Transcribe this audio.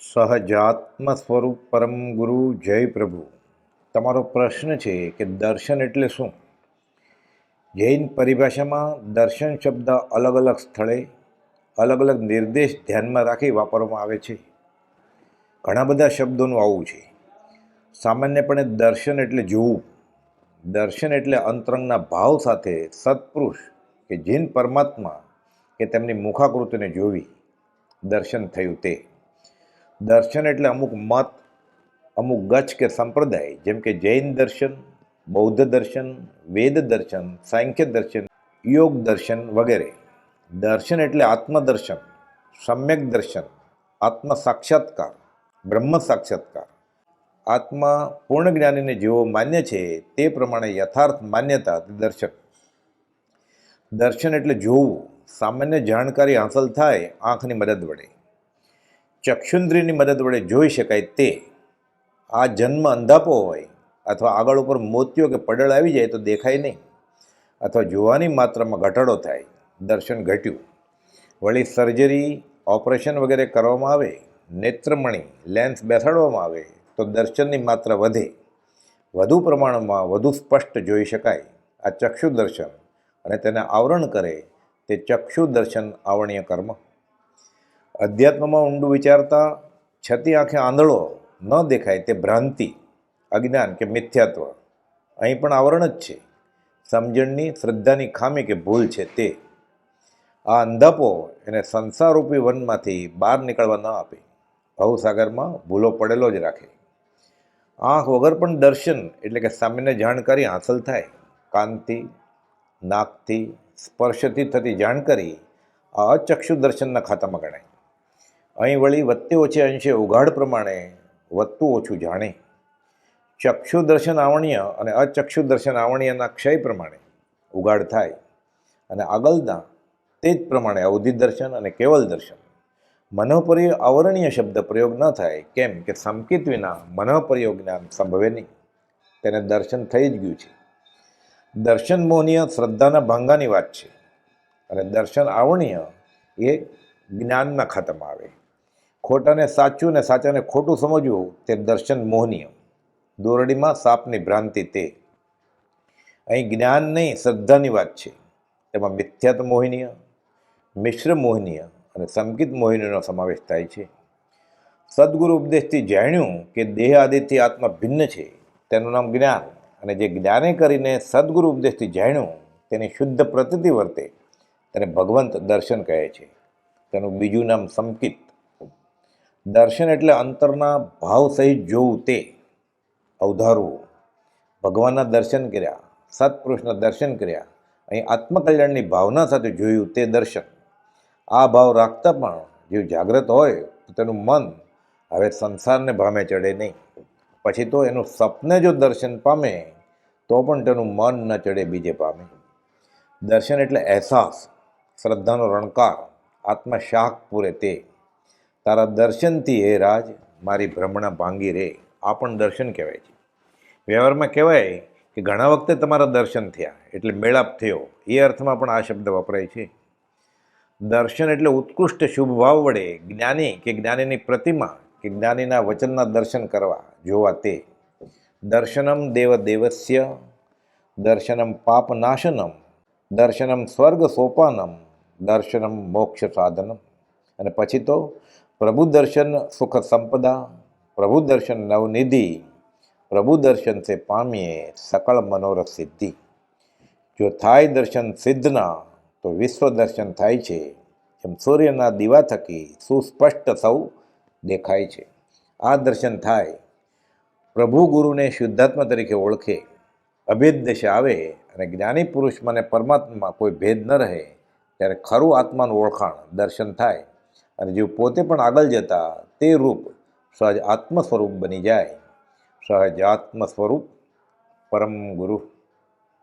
સહજાત્મ સ્વરૂપ પરમ ગુરુ જય પ્રભુ. તમારો પ્રશ્ન છે કે દર્શન એટલે શું? જૈન પરિભાષામાં દર્શન શબ્દ અલગ અલગ સ્થળે, અલગ અલગ નિર્દેશ ધ્યાનમાં રાખી વાપરવામાં આવે છે. ઘણા બધા શબ્દોનું આવું છે. સામાન્યપણે દર્શન એટલે જોવું. દર્શન એટલે અંતરંગના ભાવ સાથે સત્પુરુષ કે જીન પરમાત્મા કે તેમની મુખાકૃતિને જોવી. દર્શન થયું તે. દર્શન એટલે અમુક મત, અમુક ગચ્છ કે સંપ્રદાય. જેમ કે જૈન દર્શન, બૌદ્ધ દર્શન, વેદ દર્શન, સાંખ્ય દર્શન, યોગ દર્શન વગેરે. દર્શન એટલે આત્મદર્શન, સમ્યક દર્શન, આત્મ સાક્ષાત્કાર, બ્રહ્મ સાક્ષાત્કાર. આત્મા પૂર્ણ જ્ઞાનીને જેવો માન્ય છે, તે પ્રમાણે યથાર્થ માન્યતા તે દર્શન. દર્શન એટલે જોવું, સામાન્ય જાણકારી હાંસલ થાય, આંખની મદદ વડે. ચક્ષુન્દ્રિયની મદદ વડે જોઈ શકાય તે. આ જન્મ અંધાપો હોય અથવા આગળ ઉપર મોતીઓ કે પડળ આવી જાય તો દેખાય નહીં. અથવા જોવાની માત્રામાં ઘટાડો થાય. દર્શન ઘટ્યું. વળી સર્જરી, ઓપરેશન વગેરે કરવામાં આવે. નેત્રમણી, લેન્સ બેસાડવામાં આવે તો દર્શનની માત્રા વધે. વધુ પ્રમાણમાં વધુ સ્પષ્ટ જોઈ શકાય. આ ચક્ષુ દર્શન અને તેને આવરણ કરે તે ચક્ષુ દર્શન આવરણીય કર્મ અધ્યાત્મમાં ઊંડું વિચારતા છતી આંખે આંધળો ન દેખાય તે ભ્રાંતિ, અજ્ઞાન કે મિથ્યાત્વ. અહીં પણ આવરણ જ છે. સમજણની, શ્રદ્ધાની ખામી કે ભૂલ છે તે. આ અંધાપો એને સંસારરૂપી વનમાંથી બહાર નીકળવા ન આપે. ભવસાગરમાં ભૂલો પડેલો જ રાખે. આંખ વગર પણ દર્શન એટલે કે સામાન્ય જાણકારી હાંસલ થાય. કાનથી નાકથી સ્પર્શથી થતી જાણકારી આ અચક્ષુ દર્શનના ખાતામાં ગણાય. અહીં વળી વધતે ઓછે અંશે ઉઘાડ પ્રમાણે વધતું ઓછું જાણે. ચક્ષુ દર્શન આવણીય અને અચક્ષુ દર્શન આવણીયના ક્ષય પ્રમાણે ઉઘાડ થાય અને આગળના તે જ પ્રમાણે અવધિ દર્શન અને કેવલ દર્શન. મનોપર્ય આવરણીય શબ્દ પ્રયોગ ન થાય, કેમ કે સંકેત વિના મનોપર્યો જ્ઞાન સંભવે નહીં. તેને દર્શન થઈ જ ગયું છે. દર્શન મોહનીય શ્રદ્ધાના ભાંગાની વાત છે અને દર્શન આવરણીય એ જ્ઞાનના ખાતામાં આવે. ખોટાને સાચું ને સાચાને ખોટું સમજવું તે દર્શન મોહનીય. દોરડીમાં સાપની ભ્રાંતિ તે. અહીં જ્ઞાન નહીં, શ્રદ્ધાની વાત છે. તેમાં મિથ્યાત મોહિનીય, મિશ્ર મોહિનીય અને સંકિત મોહિનીનો સમાવેશ થાય છે. સદગુરુ ઉપદેશથી જાણ્યું કે દેહ આદિથી આત્મા ભિન્ન છે. તેનું નામ જ્ઞાન અને જે જ્ઞાને કરીને સદગુરુ ઉપદેશથી જાણ્યું તેની શુદ્ધ પ્રતિતિ વર્તે. તેને ભગવંત દર્શન કહે છે. તેનું બીજું નામ સંકિત દર્શન એટલે અંતરના ભાવ સહિત જોવું તે. અવધારવું. ભગવાનના દર્શન કર્યા, સત્પુરુષના દર્શન કર્યા, અહીં આત્મકલ્યાણની ભાવના સાથે જોયું તે દર્શન. આ ભાવ રાખતા પણ જે જાગ્રત હોય તો તેનું મન હવે સંસારને ભામે ચડે નહીં. પછી તો એનું સપને જો દર્શન પામે, તો પણ તેનું મન ન ચડે બીજે પામે. દર્શન એટલે અહેસાસ, શ્રદ્ધાનો રણકાર આત્મા શાક પૂરે તે. તારા દર્શનથી હે રાજ, મારી ભ્રમણા ભાંગી રે. આ પણ દર્શન કહેવાય છે. વ્યવહારમાં કહેવાય કે ઘણા વખતે તમારા દર્શન થયા, એટલે મેળાપ થયો. એ અર્થમાં પણ આ શબ્દ વપરાય છે. દર્શન એટલે ઉત્કૃષ્ટ શુભ ભાવ વડે જ્ઞાની કે જ્ઞાનીની પ્રતિમા કે જ્ઞાનીના વચનના દર્શન કરવા, જોવા તે. દર્શનમ દેવ દેવસ્ય, દર્શનમ પાપનાશનમ દર્શનમ સ્વર્ગ સોપાનમ, દર્શનમ મોક્ષ સાધનમ. અને પછી તો પ્રભુ દર્શન સુખ સંપદા પ્રભુ દર્શન નવનિધિ પ્રભુ દર્શન સે પામીએ સકળ મનોરથ સિદ્ધિ. જો થાય દર્શન સિદ્ધના, તો વિશ્વ દર્શન થાય છે. એમ સૂર્યના દીવા થકી સુસ્પષ્ટ સૌ દેખાય છે. આ દર્શન થાય. પ્રભુ ગુરુને શુદ્ધાત્મા તરીકે ઓળખે. અભેદ દશા આવે અને જ્ઞાની પુરુષ મને પરમાત્મામાં કોઈ ભેદ ન રહે, ત્યારે ખરું આત્માનું ઓળખાણ દર્શન થાય. અને જીવ પોતે પણ આગળ જતા તે રૂપ સહજ આત્મ સ્વરૂપ બની જાય. સહજ આત્મ સ્વરૂપ પરમ ગુરુ